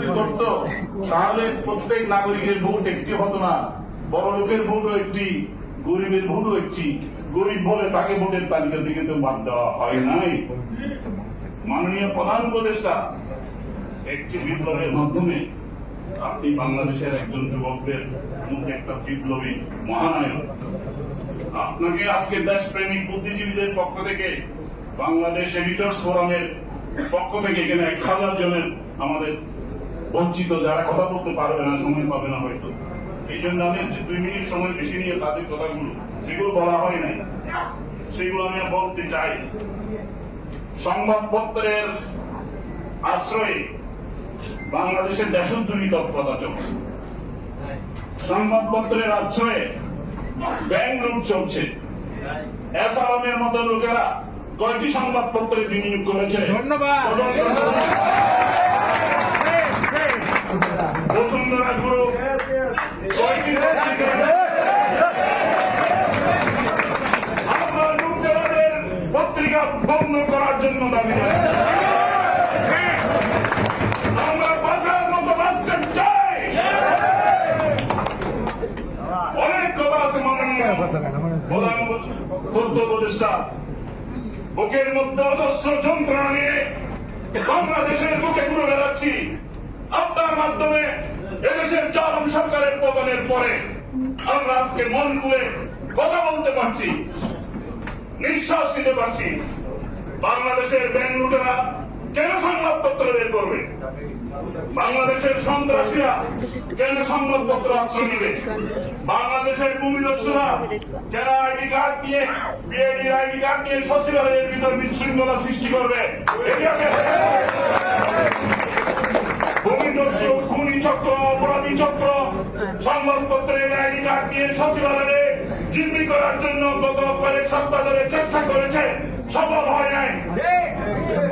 যদি করতো, তাহলে প্রত্যেক নাগরিকের ভোট একটি হতো না। বড় লোকের ভোটও একটি, গরিবের ভোটও একটি। গরিব বলে তাকে ভোটের তালিকা থেকে তো বাদ দেওয়া হয় নাই মাননীয় প্রধান উপদেষ্টা, একটি বিপ্লবের মাধ্যমে আপনি বাংলাদেশের একজন যুবকদের মধ্যে একটা বিপ্লবী মহানায়ক। আপনাকে আজকে দেশ প্রেমিক বুদ্ধিজীবীদের পক্ষ থেকে, বাংলাদেশ এডিটর্স ফোরামের পক্ষ থেকে এখানে এক হাজার জনের আমাদের বঞ্চিত যারা কথা বলতে পারবে না সময় পাবে না হয়তো। এই জন্য আমি যে দুই মিনিট সময় বেশি নিয়ে তাদের কথাগুলো যেগুলো বলা হয় নাই সেগুলো আমি বলতে চাই। সংবাদপত্রের আশ্রয়ে বাংলাদেশের দেশোদ্যোগী তৎপরতা চলছে। সংবাদপত্রের আশ্রয়ে ব্যাংক লুট চলছে। এসালামের মতো লোকেরা কয়টি সংবাদপত্রে বিনিয়োগ করেছে? ধন্যবাদ। বসুন্ধরা পত্রিকা আমরা লুটেরাদের পত্রিকা বন্ধ করার জন্য দাবি অনেক কথা আছে মাননীয় প্রধান তথ্য উপদেষ্টা। বুকের মধ্যে অজস্র যন্ত্রণা নিয়ে বাংলাদেশের বুকে ঘুরে বেড়াচ্ছি। আপনার মাধ্যমে এদেশের চরম সরকারের পতনের পরে আমরা আজকে মন খুলে কথা বলতে পারছি, নিঃশ্বাস নিতে পারছি। বাংলাদেশের ব্যাংক লুটেরা কেন সংবাদপত্র বের করবে? বাংলাদেশের সন্ত্রাসীরা কেন সংবাদপত্র আশ্রয় নিবে? বাংলাদেশের ভূমিদস্যুরা কেন আইডি কার্ড নিয়ে বিএডি আইডি কার্ড নিয়ে সচিবালয়ের ভিতর বিশৃঙ্খলা সৃষ্টি করবে? এটাকে খুনি চক্র, অপরাধী চক্র সংবাদপত্রের আইডি কার্ড নিয়ে সচিবালয়ে জিম্মি করার জন্য গত কয়েক সপ্তাহ ধরে চেষ্টা করেছে সফল হয় নাই।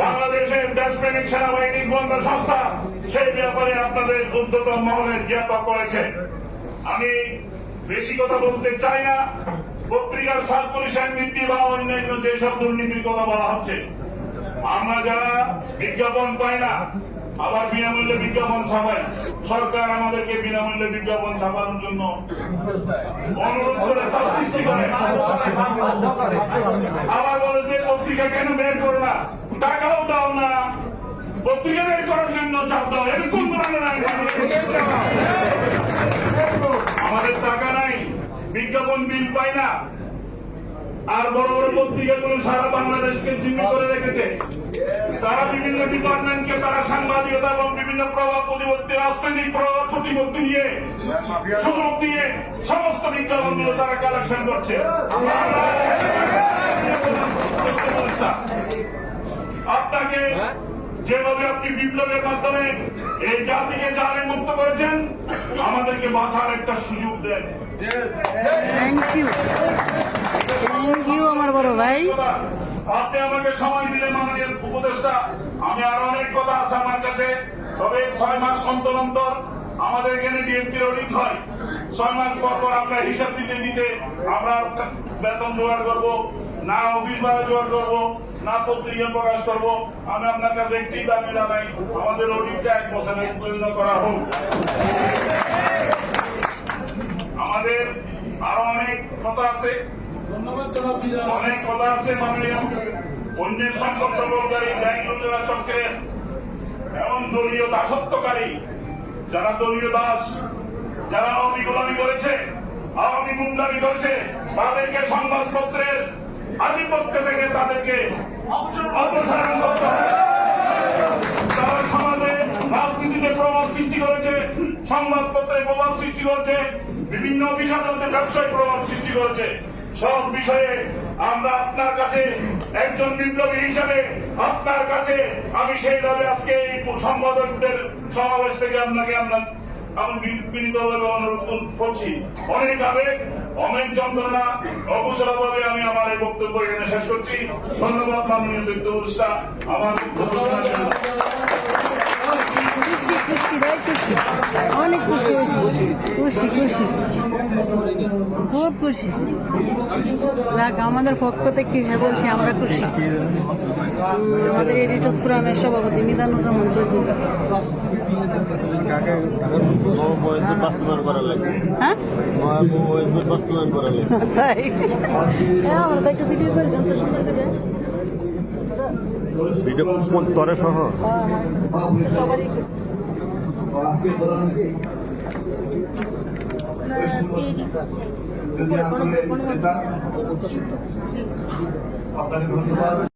বাংলাদেশের দেশপ্রেমিক সেনাবাহিনী গোয়েন্দা সংস্থা, সেই ব্যাপারে আপনাদের উদ্যতন মহলে জ্ঞাত করেছে। আমি বেশি কথা বলতে চাই না। পত্রিকার সার্কুলেশন বৃদ্ধি বা অন্যান্য যেসব দুর্নীতির কথা বলা হচ্ছে, আমরা যারা বিজ্ঞাপন পাই না আবার বিনামূল্যে বিজ্ঞাপন ছাপাই সরকার আমাদেরকে বিনামূল্যে বিজ্ঞাপন ছাপানোর জন্য অনুরোধ করে চাপ সৃষ্টি করে আবার বলে যে, পত্রিকা কেন বের করো না? টাকাও দাও না। পত্রিকা বের করার জন্য চাপ দাও। আইন? আমাদের টাকা নাই। বিজ্ঞাপন বিল পাই না। আর বড় বড় পত্রিকাগুলো সারা বাংলাদেশকে জিম্মি করে রেখেছে। তারা বিভিন্ন ডিপার্টমেন্টকে, তারা সাংবাদিকতা এবং বিভিন্ন প্রভাব প্রতিপত্তি রাজনৈতিক প্রভাব প্রতিপত্তি দিয়ে, সুযোগ দিয়ে সমস্ত বিজ্ঞাপনগুলো তারা কালেকশন করছে। আপনাকে যেভাবে আপনি বিপ্লবের মাধ্যমে এই জাতিকে জানে মুক্ত করেছেন, আমাদেরকে বাঁচার একটা সুযোগ দেন। থ্যাংক ইউ থ্যাংক ইউ আমার বড় ভাই। আপনি আমাকে সময় দিলে মাননীয় উপদেষ্টা, আমি আরও অনেক কথা আছে আমার কাছে। তবে ছয় মাস অন্তর অন্তর আমাদের এখানে ডিএমপির অডিট হয়। ছয় মাস পর পর আমরা হিসাব দিতে দিতে আমরা বেতন জোগাড় করব, না অফিস ভাড়া জোগাড় করব, না পত্রিকা প্রকাশ করব। আমি আপনার কাছে একটি দাবি জানাই, আমাদের অডিটটা এক বছরের পূর্ণ করা হোক আমাদের আরও অনেক কথা আছে অনেক কথা আছে মাননীয়। অন্যের সম্পদ দখলকারী ব্যাংক লুটেরা চক্রের এবং দলীয় দাসত্বকারী যারা দলীয় দাস, যারা আওয়ামী গোলামি করেছে, আওয়ামী গুন্ডামি করেছে, তাদেরকে সংবাদপত্রের আধিপত্য থেকে তাদেরকে অপসারণ করতে হবে। তারা সমাজে রাজনীতিতে প্রভাব সৃষ্টি করেছে, সংবাদপত্রে প্রভাব সৃষ্টি করেছে, বিভিন্ন আদালতে ব্যবসায় প্রভাব সৃষ্টি করেছে সব বিষয়ে আমরা আপনার কাছে একজন বিপ্লবী হিসাবে আপনার কাছে আমি সেই ভাবে আজকে এই সম্পাদকদের সমাবেশ থেকে আপনাকে আপনার আমি অনেক অনেক আমি আমার বক্তব্য এখানে শেষ করছি। ধন্যবাদ আমার। খুশি খুশি ভাই খুশি। অনেক খুশি খুশি খুশি। খুব খুশি। যাক আমাদের পক্ষ থেকে হ্যাঁ বলছি আমরা খুশি। আমাদের এডিটার্স ফোরামের সভাপতি মিজানুর রহমান চৌধুরী। হ্যাঁ? তাই? হ্যাঁ আমরা একটু ভিডিও করে দেন তো সুন্দর করে। ভিডিও তরে সহ? আপনাকে ধন্যবাদ।